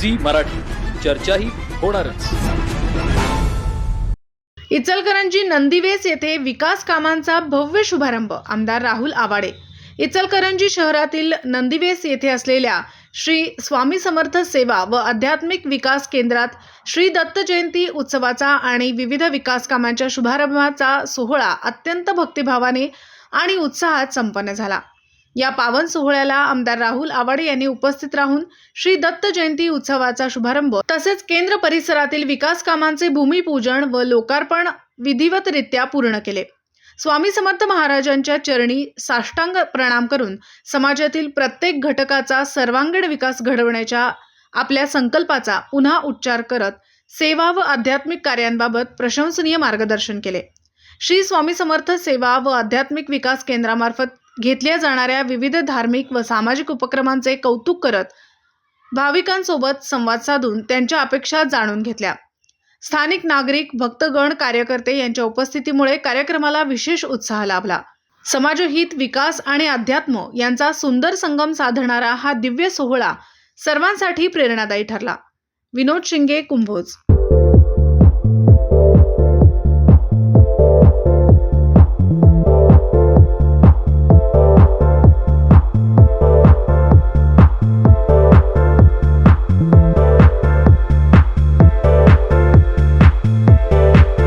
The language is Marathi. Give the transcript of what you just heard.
झी मराठी. चर्चाही होणारच. इचलकरंजी नंदिवेस येथे विकास कामांचा भव्य शुभारंभ आमदार राहुल आवाडे. इचलकरंजी शहरातील नंदिवेस येथे असलेल्या श्री स्वामी समर्थ सेवा व आध्यात्मिक विकास केंद्रात श्री दत्त जयंती उत्सवाचा आणि विविध विकास कामांच्या शुभारंभाचा सोहळा अत्यंत भक्तिभावाने आणि उत्साहात संपन्न झाला. या पावन सोहळ्याला आमदार राहुल आवाडे यांनी उपस्थित राहून श्री दत्त जयंती उत्सवाचा शुभारंभ तसेच केंद्र परिसरातील विकास कामांचे भूमिपूजन व लोकार्पण विधिवतरित्या पूर्ण केले. स्वामी समर्थ महाराजांच्या चरणी साष्टांग प्रणाम करून समाजातील प्रत्येक घटकाचा सर्वांगीण विकास घडवण्याच्या आपल्या संकल्पाचा पुन्हा उच्चार करत सेवा व आध्यात्मिक कार्यांबाबत प्रशंसनीय मार्गदर्शन केले. श्री स्वामी समर्थ सेवा व आध्यात्मिक विकास केंद्रामार्फत घेतल्या जाणाऱ्या विविध धार्मिक व सामाजिक उपक्रमांचे कौतुक करत भाविकांसोबत संवाद साधून त्यांच्या अपेक्षा जाणून घेतल्या. स्थानिक नागरिक भक्तगण कार्यकर्ते यांच्या उपस्थितीमुळे कार्यक्रमाला विशेष उत्साह लाभला. समाजहित विकास आणि अध्यात्म यांचा सुंदर संगम साधणारा हा दिव्य सोहळा सर्वांसाठी प्रेरणादायी ठरला. विनोद शिंगे कुंभोज.